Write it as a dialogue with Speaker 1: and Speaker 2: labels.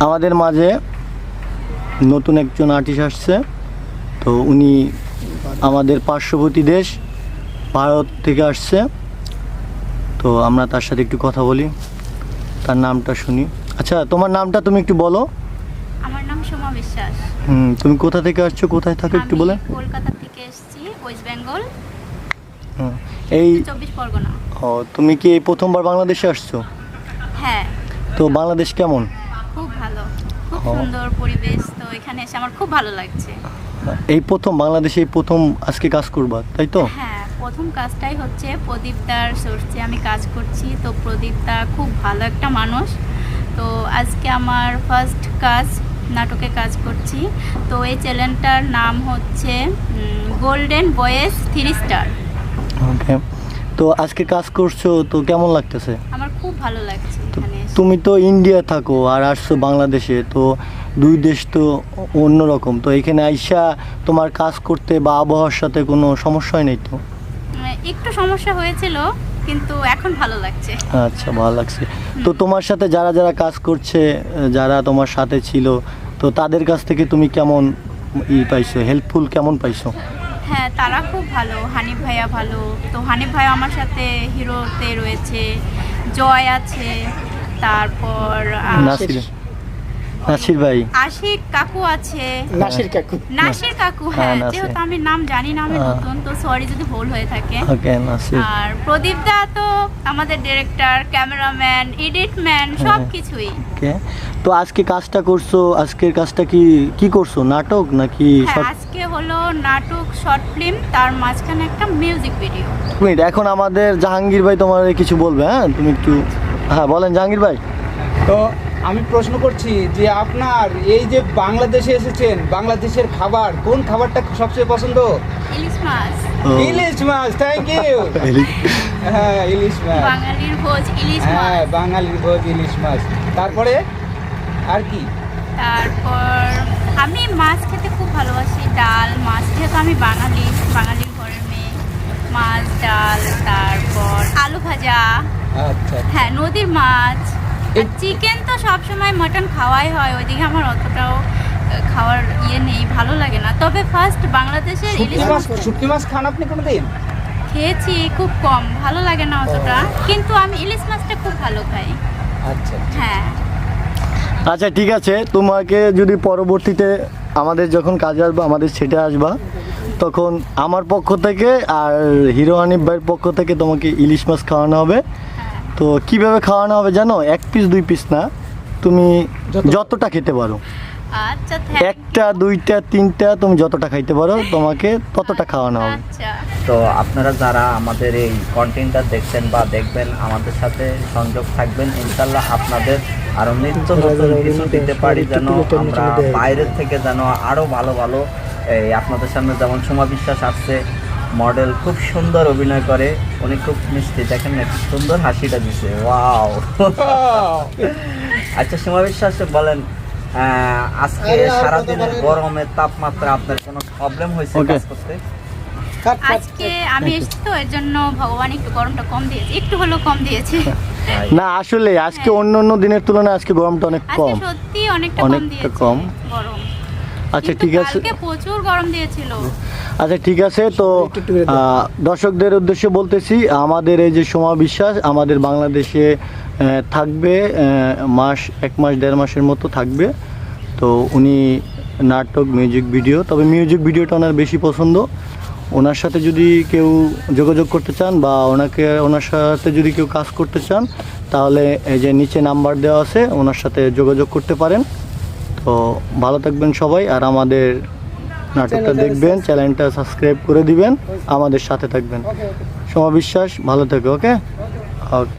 Speaker 1: আমাদের মাঝে নতুন একজন আর্টিস্ট আসছে। তো উনি আমাদের পার্শ্ববর্তী দেশ ভারত থেকে আসছে। তো আমরা তার সাথে একটু কথা বলি। তার নামটা শুনি। আচ্ছা তোমার নামটা তুমি একটু বলো।
Speaker 2: আমার নাম সোমা বিশ্বাস।
Speaker 1: হুম তুমি কোথা থেকে আসছো কোথায় থাকো একটু বলে?
Speaker 2: কলকাতা থেকে এসেছি ওয়েস্ট বেঙ্গল
Speaker 1: হুম। এই
Speaker 2: চব্বিশ পরগনা।
Speaker 1: ও তুমি কি এই প্রথমবার বাংলাদেশে আসছো?
Speaker 2: হ্যাঁ।
Speaker 1: তো বাংলাদেশ কেমন?
Speaker 2: ভালো। খুব সুন্দর পরিবেশ তো এখানে এসে আমার খুব ভালো লাগছে।
Speaker 1: এই প্রথম বাংলাদেশে এই প্রথম আজকে কাজ করবা তাই তো?
Speaker 2: হ্যাঁ প্রথম কাজটাই হচ্ছে প্রদীপদার সোর্সে আমি কাজ করছি। তো প্রদীপদা খুব ভালো একটা মানুষ। তো আজকে আমার ফার্স্ট কাজ নাটকে কাজ করছি। তো এই চ্যানেলটার নাম হচ্ছে golden boys three star
Speaker 1: okay তো আজকে কাজ করছ তো কেমন লাগতেছে?
Speaker 2: আমার খুব ভালো লাগছে এখানে এসে।
Speaker 1: তুমি তো ইন্ডিয়া থাকো আর আসছো বাংলাদেশে তো দুই দেশ তো অন্যরকম তো এখানে আইসা তোমার কাজ করতে বা আবহাওয়ার সাথে কোনো সমস্যা নেই তো?
Speaker 2: একটু সমস্যা হয়েছিল কিন্তু এখন ভালো লাগছে।
Speaker 1: আচ্ছা ভালো লাগছে। তো তোমার সাথে যারা যারা কাজ করছে যারা তোমার সাথে ছিল তো তাদের কাছ থেকে তুমি কেমন ই পাইছো হেল্পফুল কেমন পাইছো?
Speaker 2: হ্যাঁ তারা খুব ভালো। হানিফ ভাইয়া ভালো। তো হানিফ ভাইয়া আমার সাথে হিরোতে রয়েছে। জয় আছে তারপর
Speaker 1: নাসির। নাসির ভাই।
Speaker 2: আশিক কাকু আছে।
Speaker 3: নাসির কাকু।
Speaker 2: নাসির কাকু
Speaker 1: হ্যাঁ,
Speaker 2: হ্যাঁ যেহেতু আমি নাম জানি না আমি
Speaker 1: হ্যাঁ।
Speaker 2: নতুন তো সরি যদি ভুল হয়ে থাকে।
Speaker 1: ওকে নাসির।
Speaker 2: আর প্রদীপ দা তো আমাদের ডিরেক্টর ক্যামেরাম্যান এডিটম্যান
Speaker 1: হ্যাঁ।
Speaker 2: সব কিছুই।
Speaker 1: ওকে। তো আজকে কাজটা করছ? আজকের কাজটা কি কি করছ? নাটক নাকি
Speaker 2: হ্যাঁ হলো নাটক শর্ট ফিল্ম তার মাঝখানে একটা মিউজিক ভিডিও
Speaker 1: মিনিট এখন আমাদের জাহাঙ্গীর ভাই তোমার কিছু বলবে হ্যাঁ? তুমি একটু হ্যাঁ বলেন জাহাঙ্গীর ভাই।
Speaker 3: তো আমি প্রশ্ন করছি যে আপনার এই যে বাংলাদেশে এসেছেন বাংলাদেশের খাবার কোন খাবারটা সবচেয়ে পছন্দ?
Speaker 2: ইলিশ মাছ।
Speaker 3: ইলিশ মাছ থ্যাংক ইউ হ্যাঁ ইলিশ মাছ।
Speaker 2: বাঙালির ভোজ ইলিশ মাছ।
Speaker 3: হ্যাঁ বাঙালির ভোজ ইলিশ মাছ। তারপরে আর কি?
Speaker 2: তারপর আমি মাছ খেতে খুব ভালোবাসি ডাল মাছ। যেহেতু আমি বাঙালি বাঙালির ঘরের মেয়ে মাছ ডাল তারপর আলু ভাজা।
Speaker 3: আচ্ছা।
Speaker 2: হ্যাঁ নদীর মাছ। চিকেন তো সবসময় মটন খাওয়াই হয় ওইদিকে আমার অতটাও খাওয়ার ইয়ে নেই ভালো লাগে না। তবে ফার্স্ট বাংলাদেশের ইলিশ
Speaker 3: মাছ
Speaker 2: মাছ
Speaker 3: শুটকি মাছ খান আপনি কোনোদিন?
Speaker 2: খেয়েছি খুব কম ভালো লাগে না অতটা। কিন্তু আমি ইলিশ মাছটা খুব ভালো খাই।
Speaker 3: আচ্ছা।
Speaker 2: হ্যাঁ।
Speaker 1: আচ্ছা ঠিক আছে। তোমাকে যদি পরবর্তীতে আমাদের যখন কাজে আসবা আমাদের সেটে আসবা তখন আমার পক্ষ থেকে আর হিরো হানিফ ভাইয়ের পক্ষ থেকে তোমাকে ইলিশ মাছ খাওয়ানো হবে। তো কীভাবে খাওয়ানো হবে জানো? এক পিস দুই পিস না। তুমি যতটা খেতে পারো।
Speaker 2: আচ্ছা
Speaker 1: একটা দুইটা তিনটা তুমি যতটা খাইতে পারো তোমাকে ততটা খাওয়ানো হবে।
Speaker 2: আচ্ছা।
Speaker 4: তো আপনারা যারা আমাদের এই কন্টেন্টটা দেখছেন বা দেখবেন আমাদের সাথে সংযোগ থাকবেন ইনশাল্লাহ আপনাদের আরও নিত্য নতুন কিছু দিতে পারি যেন আমরা বাইরের থেকে যেন আরও ভালো ভালো এই আপনাদের সামনে যেমন সোমা বিশ্বাস আসছে মডেল খুব সুন্দর অভিনয় করে উনি খুব মিষ্টি। দেখেন না কি সুন্দর হাসিটা দিছে। ওয়াও। আচ্ছা সোমা বিশ্বাস বলেন আজকে সারাদিনের গরমের তাপমাত্রা আপনার কোনো প্রবলেম হয়েছে কাজ করতে?
Speaker 2: আজকে আমি এসেছি তো এর জন্য ভগবান একটু গরমটা কম দিয়েছে একটু হলেও কম দিয়েছে।
Speaker 1: না আসলে আজকে অন্য অন্য দিনের তুলনায় আজকে গরমটা অনেক কম।
Speaker 2: সত্যি অনেকটা কম
Speaker 1: অনেকটা
Speaker 2: দিয়েছে
Speaker 1: কম।
Speaker 2: গরম।
Speaker 1: আচ্ছা ঠিক আছে।
Speaker 2: প্রচুর গরম দিয়েছিল।
Speaker 1: আচ্ছা ঠিক আছে তো দর্শকদের উদ্দেশ্যে বলতেছি আমাদের এই যে সোমা বিশ্বাস আমাদের বাংলাদেশে থাকবে মাস এক মাস দেড় মাসের মতো থাকবে। তো উনি নাটক মিউজিক ভিডিও তবে মিউজিক ভিডিওটা ওনার বেশি পছন্দ। ওনার সাথে যদি কেউ যোগাযোগ করতে চান বা ওনাকে ওনার সাথে যদি কেউ কাজ করতে চান তাহলে এই যে নিচে নাম্বার দেওয়া আছে ওনার সাথে যোগাযোগ করতে পারেন। তো ভালো থাকবেন সবাই আর আমাদের নাটকটা দেখবেন চ্যানেলটা সাবস্ক্রাইব করে দিবেন আমাদের সাথে থাকবেন।
Speaker 3: ওকে ওকে
Speaker 1: বিশ্বাস ভালো থাকে ওকে ওকে